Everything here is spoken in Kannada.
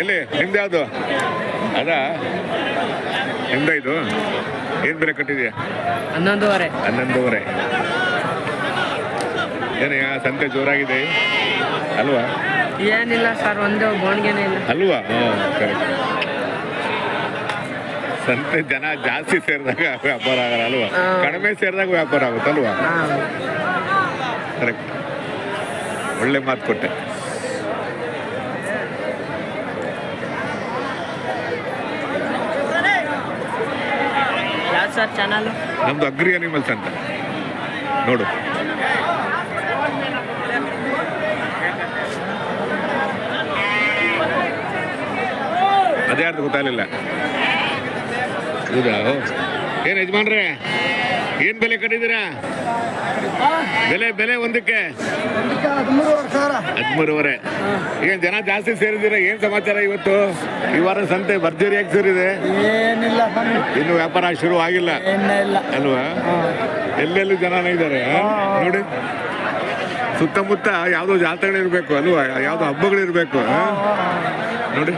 ಎಲ್ಲಿ? ನಿಮ್ದು ಯಾವುದು? ಅದ? ನಿಮ್ದ ಇದು? ಏನು ಬೆಲೆ ಕಟ್ಟಿದ್ಯಾ? ಹನ್ನೊಂದುವರೆ. ಹನ್ನೊಂದೂವರೆ. ಏನು ಸಂತೆ ಜೋರಾಗಿದೆ? ಅಲ್ವಾ? ಏನಿಲ್ಲ ಸರ್ ಒಂದು ಬೋಣಿಗೆನೇ ಇಲ್ಲ. ಅಲ್ವಾ? ಹಾಂ ಕರೆಕ್ಟ್ ಸಂತೆ ಜನ ಜಾಸ್ತಿ ಸೇರಿದಾಗ ವ್ಯಾಪಾರ ಆಗಲ್ಲ ಅಲ್ವಾ. ಕಡಿಮೆ ಸೇರಿದಾಗ ವ್ಯಾಪಾರ ಆಗುತ್ತಲ್ವಾ ಕರೆಕ್ಟ್ ಒಳ್ಳೆ ಮಾತು ಕೊಟ್ಟೆ. Sir channel. ನಮ್ದು ಅಗ್ರಿ ಅನಿಮಲ್ಸ್ ಅಂತ. ನೋಡು. ಅದೇ ಅರ್ಥ ಗೊತ್ತಾಗಲಿಲ್ಲ. ಹೌದಾ? ಏನು ಯಜಮಾನ್ರೆ? ಏನು ಬೆಲೆ ಕಟ್ಟಿದ್ದೀರಾ? ಬೆಲೆ ಬೆಲೆ ಒಂದಕ್ಕೆ? ಹದಿಮೂರುವರೆ. ಈಗ ಜನ ಜಾಸ್ತಿ ಸೇರಿದ್ದೀರಾ ಏನು ಸಮಾಚಾರ ಇವತ್ತು? ಈ ವಾರ ಸಂತೆ ಭರ್ಜರಿಯಾಗಿ ಸೇರಿದೆ? ಇನ್ನು ವ್ಯಾಪಾರ ಶುರು ಆಗಿಲ್ಲ. ಅಲ್ವಾ? ಎಲ್ಲೆಲ್ಲಿ ಜನ ಇದ್ದಾರೆ ನೋಡಿ. ಸುತ್ತಮುತ್ತ ಯಾವುದೋ ಜಾತ್ರೆಗಳಿರ್ಬೇಕು ಅಲ್ವಾ? ಯಾವುದೋ ಹಬ್ಬಗಳಿರ್ಬೇಕು? ನೋಡಿ.